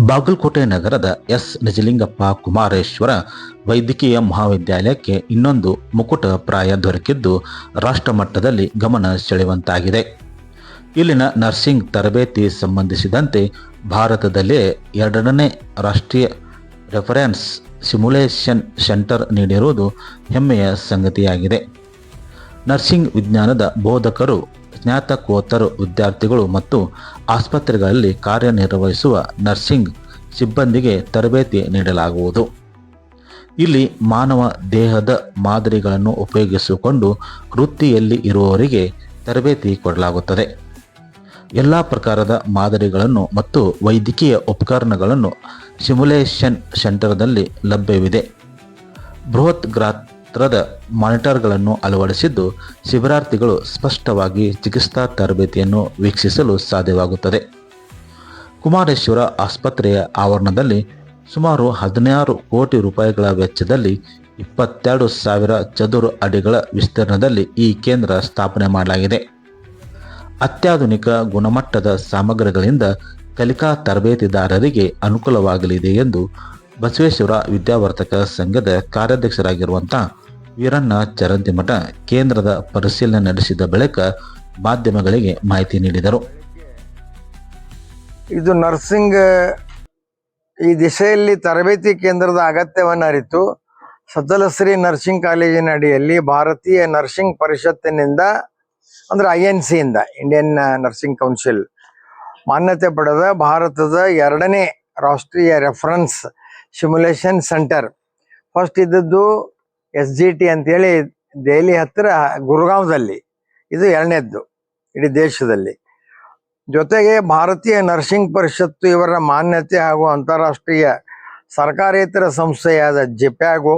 ಬಾಗಲಕೋಟೆ ನಗರದ ಎಸ್. ನಿಜಲಿಂಗಪ್ಪ ಕುಮಾರೇಶ್ವರ ವೈದ್ಯಕೀಯ ಮಹಾವಿದ್ಯಾಲಯಕ್ಕೆ ಇನ್ನೊಂದು ಮುಕುಟ ಪ್ರಾಯ ದೊರಕಿದ್ದು ರಾಷ್ಟ್ರಮಟ್ಟದಲ್ಲಿ ಗಮನ ಸೆಳೆಯುವಂತಾಗಿದೆ. ಇಲ್ಲಿನ ನರ್ಸಿಂಗ್ ತರಬೇತಿ ಸಂಬಂಧಿಸಿದಂತೆ ಭಾರತದಲ್ಲೇ ಎರಡನೇ ರಾಷ್ಟ್ರೀಯ ರೆಫರೆನ್ಸ್ ಸಿಮ್ಯುಲೇಷನ್ ಸೆಂಟರ್ ನೀಡಿರುವುದು ಹೆಮ್ಮೆಯ ಸಂಗತಿಯಾಗಿದೆ. ನರ್ಸಿಂಗ್ ವಿಜ್ಞಾನದ ಬೋಧಕರು ಸ್ನಾತಕೋತ್ತರ ವಿದ್ಯಾರ್ಥಿಗಳು ಮತ್ತು ಆಸ್ಪತ್ರೆಗಳಲ್ಲಿ ಕಾರ್ಯನಿರ್ವಹಿಸುವ ನರ್ಸಿಂಗ್ ಸಿಬ್ಬಂದಿಗೆ ತರಬೇತಿ ನೀಡಲಾಗುವುದು. ಇಲ್ಲಿ ಮಾನವ ದೇಹದ ಮಾದರಿಗಳನ್ನು ಉಪಯೋಗಿಸಿಕೊಂಡು ವೃತ್ತಿಯಲ್ಲಿ ಇರುವವರಿಗೆ ತರಬೇತಿ ಕೊಡಲಾಗುತ್ತದೆ. ಎಲ್ಲ ಪ್ರಕಾರದ ಮಾದರಿಗಳನ್ನು ಮತ್ತು ವೈದ್ಯಕೀಯ ಉಪಕರಣಗಳನ್ನು ಸಿಮ್ಯುಲೇಷನ್ ಸೆಂಟರ್ನಲ್ಲಿ ಲಭ್ಯವಿದೆ. ಬೃಹತ್ ಗಾತ್ರದ ಮಾನಿಟರ್ಗಳನ್ನು ಅಳವಡಿಸಿದ್ದು ಶಿಬಿರಾರ್ಥಿಗಳು ಸ್ಪಷ್ಟವಾಗಿ ಚಿಕಿತ್ಸಾ ತರಬೇತಿಯನ್ನು ವೀಕ್ಷಿಸಲು ಸಾಧ್ಯವಾಗುತ್ತದೆ. ಕುಮಾರೇಶ್ವರ ಆಸ್ಪತ್ರೆಯ ಆವರಣದಲ್ಲಿ ಸುಮಾರು ಹದಿನಾರು ಕೋಟಿ ರೂಪಾಯಿಗಳ ವೆಚ್ಚದಲ್ಲಿ ಇಪ್ಪತ್ತೆರಡು ಸಾವಿರ ಚದುರ ಅಡಿಗಳ ವಿಸ್ತೀರ್ಣದಲ್ಲಿ ಈ ಕೇಂದ್ರ ಸ್ಥಾಪನೆ ಮಾಡಲಾಗಿದೆ. ಅತ್ಯಾಧುನಿಕ ಗುಣಮಟ್ಟದ ಸಾಮಗ್ರಿಗಳಿಂದ ಕಲಿಕಾ ತರಬೇತಿದಾರರಿಗೆ ಅನುಕೂಲವಾಗಲಿದೆ ಎಂದು ಬಸವೇಶ್ವರ ವಿದ್ಯಾವರ್ತಕ ಸಂಘದ ಕಾರ್ಯಾಧ್ಯಕ್ಷರಾಗಿರುವಂಥ ವೀರಣ್ಣ ಚರಂತಿಮಠ ಕೇಂದ್ರದ ಪರಿಶೀಲನೆ ನಡೆಸಿದ ಬಳಿಕ ಮಾಧ್ಯಮಗಳಿಗೆ ಮಾಹಿತಿ ನೀಡಿದರು. ಇದು ನರ್ಸಿಂಗ್, ಈ ದಿಶೆಯಲ್ಲಿ ತರಬೇತಿ ಕೇಂದ್ರದ ಅಗತ್ಯವನ್ನು ಅರಿತು ಸದ್ದಲಶ್ರೀ ನರ್ಸಿಂಗ್ ಕಾಲೇಜಿನ ಅಡಿಯಲ್ಲಿ ಭಾರತೀಯ ನರ್ಸಿಂಗ್ ಪರಿಷತ್ತಿನಿಂದ, ಅಂದ್ರೆ ಐ ಎನ್ ಸಿಯಿಂದ ಇಂಡಿಯನ್ ನರ್ಸಿಂಗ್ ಕೌನ್ಸಿಲ್ ಮಾನ್ಯತೆ ಪಡೆದ ಭಾರತದ ಎರಡನೇ ರಾಷ್ಟ್ರೀಯ ರೆಫರೆನ್ಸ್ ಸಿಮ್ಯುಲೇಷನ್ ಸೆಂಟರ್. ಫಸ್ಟ್ ಇದ್ದದ್ದು ಎಸ್ ಜಿ ಟಿ ಅಂತೇಳಿ ದೆಹಲಿ ಹತ್ತಿರ ಗುರುಗಾಂವ್ದಲ್ಲಿ. ಇದು ಎರಡನೇದ್ದು ಇಡೀ ದೇಶದಲ್ಲಿ. ಜೊತೆಗೆ ಭಾರತೀಯ ನರ್ಸಿಂಗ್ ಪರಿಷತ್ತು ಇವರ ಮಾನ್ಯತೆ ಹಾಗೂ ಅಂತಾರಾಷ್ಟ್ರೀಯ ಸರ್ಕಾರೇತರ ಸಂಸ್ಥೆಯಾದ ಜೆಪ್ಯಾಗೋ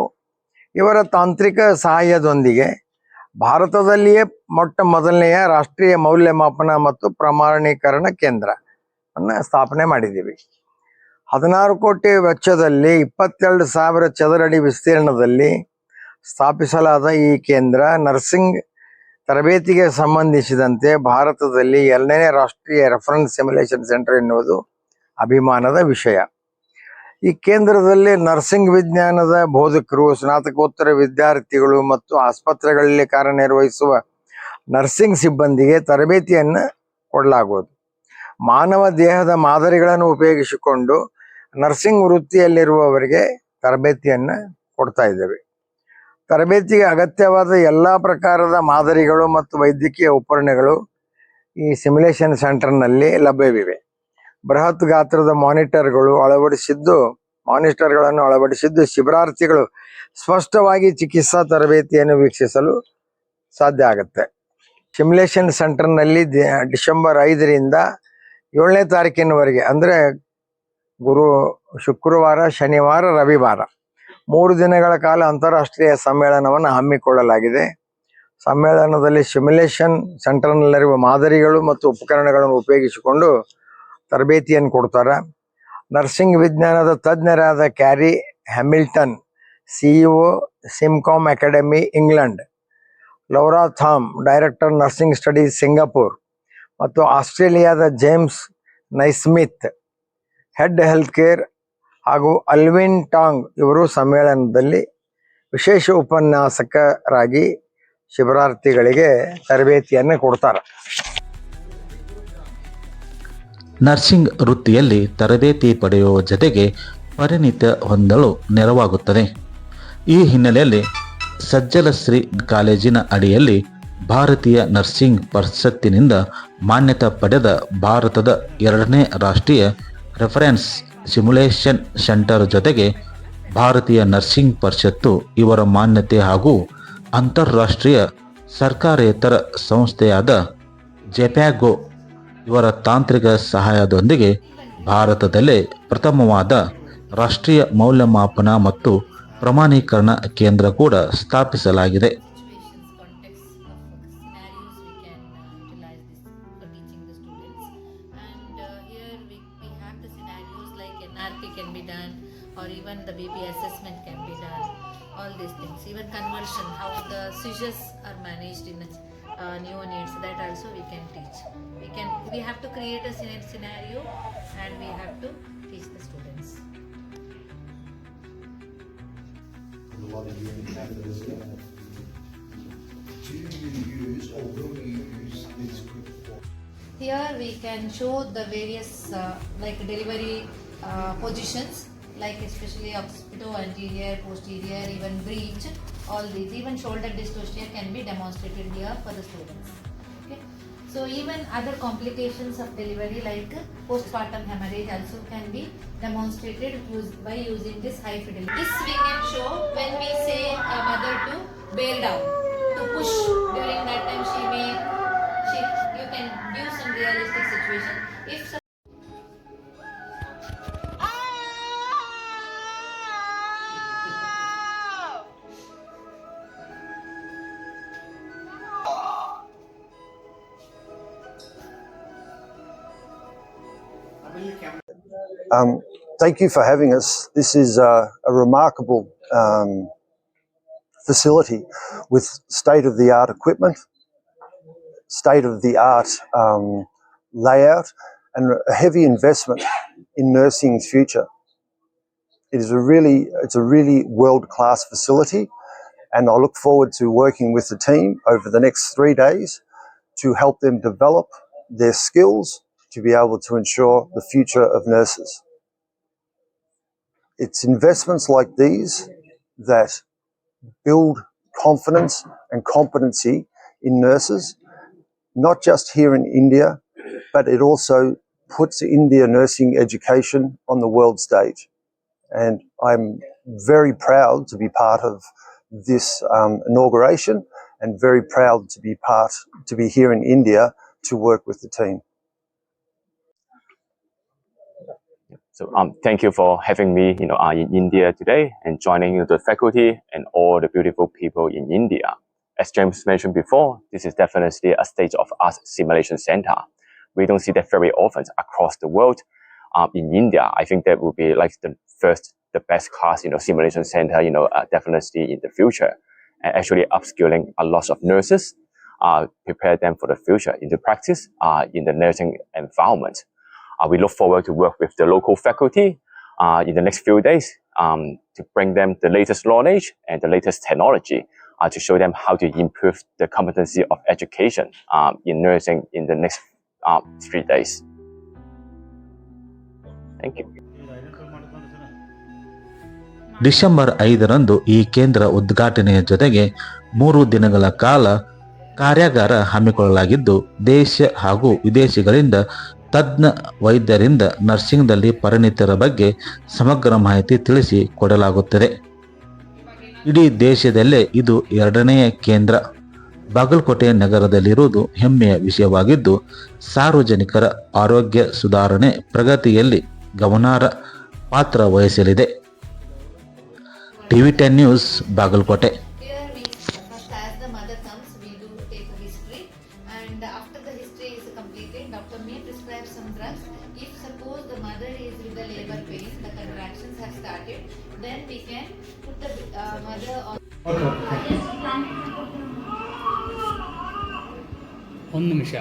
ಇವರ ತಾಂತ್ರಿಕ ಸಹಾಯದೊಂದಿಗೆ ಭಾರತದಲ್ಲಿಯೇ ಮೊಟ್ಟ ಮೊದಲನೆಯ ರಾಷ್ಟ್ರೀಯ ಮೌಲ್ಯಮಾಪನ ಮತ್ತು ಪ್ರಮಾಣೀಕರಣ ಕೇಂದ್ರ ಅನ್ನು ಸ್ಥಾಪನೆ ಮಾಡಿದ್ದೀವಿ. ಹದಿನಾರು ಕೋಟಿ ವೆಚ್ಚದಲ್ಲಿ ಇಪ್ಪತ್ತೆರಡು ಸಾವಿರ ಚದರಡಿ ವಿಸ್ತೀರ್ಣದಲ್ಲಿ ಸ್ಥಾಪಿಸಲಾದ ಈ ಕೇಂದ್ರ ನರ್ಸಿಂಗ್ ತರಬೇತಿಗೆ ಸಂಬಂಧಿಸಿದಂತೆ ಭಾರತದಲ್ಲಿ ಎರಡನೇ ರಾಷ್ಟ್ರೀಯ ರೆಫರೆನ್ಸ್ ಸಿಮ್ಯುಲೇಷನ್ ಸೆಂಟರ್ ಎನ್ನುವುದು ಅಭಿಮಾನದ ವಿಷಯ. ಈ ಕೇಂದ್ರದಲ್ಲಿ ನರ್ಸಿಂಗ್ ವಿಜ್ಞಾನದ ಬೋಧಕರು, ಸ್ನಾತಕೋತ್ತರ ವಿದ್ಯಾರ್ಥಿಗಳು ಮತ್ತು ಆಸ್ಪತ್ರೆಗಳಲ್ಲಿ ಕಾರ್ಯನಿರ್ವಹಿಸುವ ನರ್ಸಿಂಗ್ ಸಿಬ್ಬಂದಿಗೆ ತರಬೇತಿಯನ್ನು ಕೊಡಲಾಗುವುದು. ಮಾನವ ದೇಹದ ಮಾದರಿಗಳನ್ನು ಉಪಯೋಗಿಸಿಕೊಂಡು ನರ್ಸಿಂಗ್ ವೃತ್ತಿಯಲ್ಲಿರುವವರಿಗೆ ತರಬೇತಿಯನ್ನು ಕೊಡ್ತಾ ಇದ್ದೇವೆ. ತರಬೇತಿಗೆ ಅಗತ್ಯವಾದ ಎಲ್ಲ ಪ್ರಕಾರದ ಮಾದರಿಗಳು ಮತ್ತು ವೈದ್ಯಕೀಯ ಉಪಕರಣಗಳು ಈ ಸಿಮ್ಯುಲೇಷನ್ ಸೆಂಟರ್ನಲ್ಲಿ ಲಭ್ಯವಿವೆ. ಬೃಹತ್ ಗಾತ್ರದ ಮಾನಿಟರ್ಗಳು ಅಳವಡಿಸಿದ್ದು ಮಾನಿಟರ್ಗಳನ್ನು ಅಳವಡಿಸಿದ್ದು ಶಿಬಿರಾರ್ಥಿಗಳು ಸ್ಪಷ್ಟವಾಗಿ ಚಿಕಿತ್ಸಾ ತರಬೇತಿಯನ್ನು ವೀಕ್ಷಿಸಲು ಸಾಧ್ಯ ಆಗುತ್ತೆ. ಸಿಮ್ಯುಲೇಷನ್ ಸೆಂಟರ್ನಲ್ಲಿ ಡಿಸೆಂಬರ್ ಐದರಿಂದ ಏಳನೇ ತಾರೀಕಿನವರೆಗೆ, ಅಂದರೆ ಗುರು, ಶುಕ್ರವಾರ, ಶನಿವಾರ, ರವಿವಾರ ಮೂರು ದಿನಗಳ ಕಾಲ ಅಂತಾರಾಷ್ಟ್ರೀಯ ಸಮ್ಮೇಳನವನ್ನು ಹಮ್ಮಿಕೊಳ್ಳಲಾಗಿದೆ. ಸಮ್ಮೇಳನದಲ್ಲಿ ಸಿಮ್ಯುಲೇಷನ್ ಸೆಂಟರ್ನಲ್ಲಿರುವ ಮಾದರಿಗಳು ಮತ್ತು ಉಪಕರಣಗಳನ್ನು ಉಪಯೋಗಿಸಿಕೊಂಡು ತರಬೇತಿಯನ್ನು ಕೊಡ್ತಾರೆ. ನರ್ಸಿಂಗ್ ವಿಜ್ಞಾನದ ತಜ್ಞರಾದ Carrie Hamilton, CEO Simcom academy, England, Laura Thom, director nursing studies Singapore ಮತ್ತು ಆಸ್ಟ್ರೇಲಿಯಾದ James Naismith, head health care ಹಾಗೂ ಅಲ್ವಿನ್ ಟಾಂಗ್ ಇವರು ಸಮ್ಮೇಳನದಲ್ಲಿ ವಿಶೇಷ ಉಪನ್ಯಾಸಕರಾಗಿ ಶಿಬಿರಾರ್ಥಿಗಳಿಗೆ ತರಬೇತಿಯನ್ನು ಕೊಡ್ತಾರೆ. ನರ್ಸಿಂಗ್ ವೃತ್ತಿಯಲ್ಲಿ ತರಬೇತಿ ಪಡೆಯುವ ಜೊತೆಗೆ ಪರಿಣಿತ ಹೊಂದಲು ನೆರವಾಗುತ್ತದೆ. ಈ ಹಿನ್ನೆಲೆಯಲ್ಲಿ ಸಜ್ಜಲಶ್ರೀ ಕಾಲೇಜಿನ ಅಡಿಯಲ್ಲಿ ಭಾರತೀಯ ನರ್ಸಿಂಗ್ ಪರಿಷತ್ತಿನಿಂದ ಮಾನ್ಯತೆ ಪಡೆದ ಭಾರತದ ಎರಡನೇ ರಾಷ್ಟ್ರೀಯ ರೆಫರೆನ್ಸ್ ಸಿಮ್ಯುಲೇಷನ್ ಸೆಂಟರ್ ಜೊತೆಗೆ ಭಾರತೀಯ ನರ್ಸಿಂಗ್ ಪರಿಷತ್ತು ಇವರ ಮಾನ್ಯತೆ ಹಾಗೂ ಅಂತಾರಾಷ್ಟ್ರೀಯ ಸರ್ಕಾರೇತರ ಸಂಸ್ಥೆಯಾದ ಜೆಪ್ಯಾಗೋ ಇವರ ತಾಂತ್ರಿಕ ಸಹಾಯದೊಂದಿಗೆ ಭಾರತದಲ್ಲೇ ಪ್ರಥಮವಾದ ರಾಷ್ಟ್ರೀಯ ಮೌಲ್ಯಮಾಪನ ಮತ್ತು ಪ್ರಮಾಣೀಕರಣ ಕೇಂದ್ರ ಕೂಡ ಸ್ಥಾಪಿಸಲಾಗಿದೆ. Or even the baby assessment can be done. All these things, even conversion, how the seizures are managed in a uh, neonates that also we can teach we can we have to create a scena- scenario and we have to teach the students Do you use or will you use this? Here we can show the various uh, like delivery uh, positions, like especially occipital, anterior, posterior, even breech. All these, even shoulder dystocia can be demonstrated here for the students. Okay. So even other complications of delivery like postpartum hemorrhage also can be demonstrated by using this high fidelity. This we can show when we say a mother to bail down, to push during that time she may she you can give some realistic situation if Um, thank you for having us. This is uh, a remarkable um, facility with state of the art equipment, state of the art um, layout, and a heavy investment in nursing's future. It is a really, it's a really world class facility, and I look forward to working with the team over the next three days to help them develop their skills to be able to ensure the future of nurses. It's investments like these that build confidence and competency in nurses, not just here in India, but it also puts India nursing education on the world stage. And I'm very proud to be part of this um, inauguration and very proud to be part, to be here in India to work with the team. So um, thank you for having me, you know, uh, in India today and joining the faculty and all the beautiful people in India. As James mentioned before, this is definitely a state of art simulation center. We don't see that very often across the world. Um, in India, I think that would be like the first, the best class, you know, simulation center, you know, uh, definitely in the future. And actually upskilling a lot of nurses, uh, prepare them for the future into practice uh, in the nursing environment. Uh, we look forward to work with the local faculty uh, in the next few days um, to bring them the latest knowledge and the latest technology uh, to show them how to improve the competency of education um, in nursing in the next uh, three days. Thank you. December ಐದರಂದು ಈ ಕೇಂದ್ರ ಉದ್ಘಾಟನೆಯ ಜೊತೆಗೆ ಮೂರು ದಿನಗಳ ಕಾಲ ಕಾರ್ಯಾಗಾರ ಹಮ್ಮಿಕೊಳ್ಳಲಾಗಿದ್ದು ದೇಶ ಹಾಗೂ ವಿದೇಶಗಳಿಂದ ತಜ್ಞ ವೈದ್ಯರಿಂದ ನರ್ಸಿಂಗ್ನಲ್ಲಿ ಪರಿಣಿತರ ಬಗ್ಗೆ ಸಮಗ್ರ ಮಾಹಿತಿ ತಿಳಿಸಿ ಕೊಡಲಾಗುತ್ತದೆ. ಇಡೀ ದೇಶದಲ್ಲೇ ಇದು ಎರಡನೆಯ ಕೇಂದ್ರ. ಬಾಗಲಕೋಟೆ ನಗರದಲ್ಲಿರುವುದು ಹೆಮ್ಮೆಯ ವಿಷಯವಾಗಿದ್ದು, ಸಾರ್ವಜನಿಕರ ಆರೋಗ್ಯ ಸುಧಾರಣೆ ಪ್ರಗತಿಯಲ್ಲಿ ಗಮನಾರ್ಹ ಪಾತ್ರ ವಹಿಸಲಿದೆ. TV ten news, Bagalkote. doctor may prescribe some drugs if suppose the mother is with the labor pain the contractions have started then we can put the uh, mother on ಒಂದು ನಿಮಿಷ